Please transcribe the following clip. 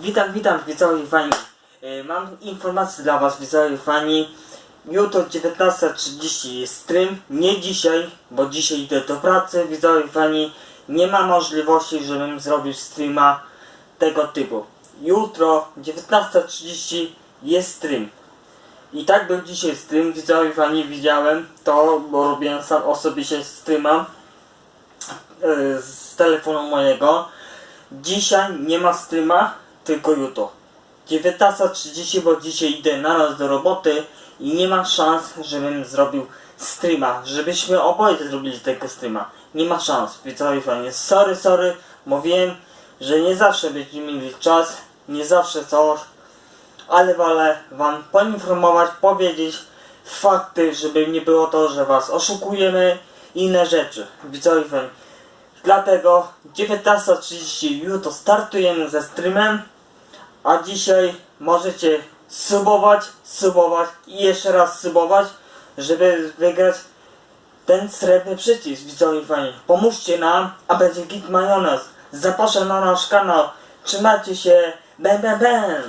Witam, witam widzowie fani. E, Mam informację dla was widzowie fani. Jutro 19.30 jest stream. Nie dzisiaj, bo dzisiaj idę do pracy widzowie fani. Nie ma możliwości, żebym zrobił streama tego typu. Jutro 19.30 jest stream. I tak był dzisiaj stream, widzowie fani widziałem to, bo robiłem sam osobiście streama e, z telefonu mojego. Dzisiaj nie ma streama, tylko jutro. 19.30, bo dzisiaj idę naraz do roboty i nie ma szans, żebym zrobił streama, żebyśmy oboje zrobili tego streama. Nie ma szans, widzowie fajnie. Sorry, sorry, mówiłem, że nie zawsze będziemy mieli czas, nie zawsze coś, ale wolę wam poinformować, powiedzieć fakty, żeby nie było to, że was oszukujemy i inne rzeczy. Widzowie fajnie. Dlatego 19.30 jutro startujemy ze streamem, a dzisiaj możecie subować, subować i jeszcze raz subować, żeby wygrać ten srebrny przycisk, widzowie fani. Pomóżcie nam, a będzie git majonez. Zapraszam na nasz kanał. Trzymajcie się, ben ben ben!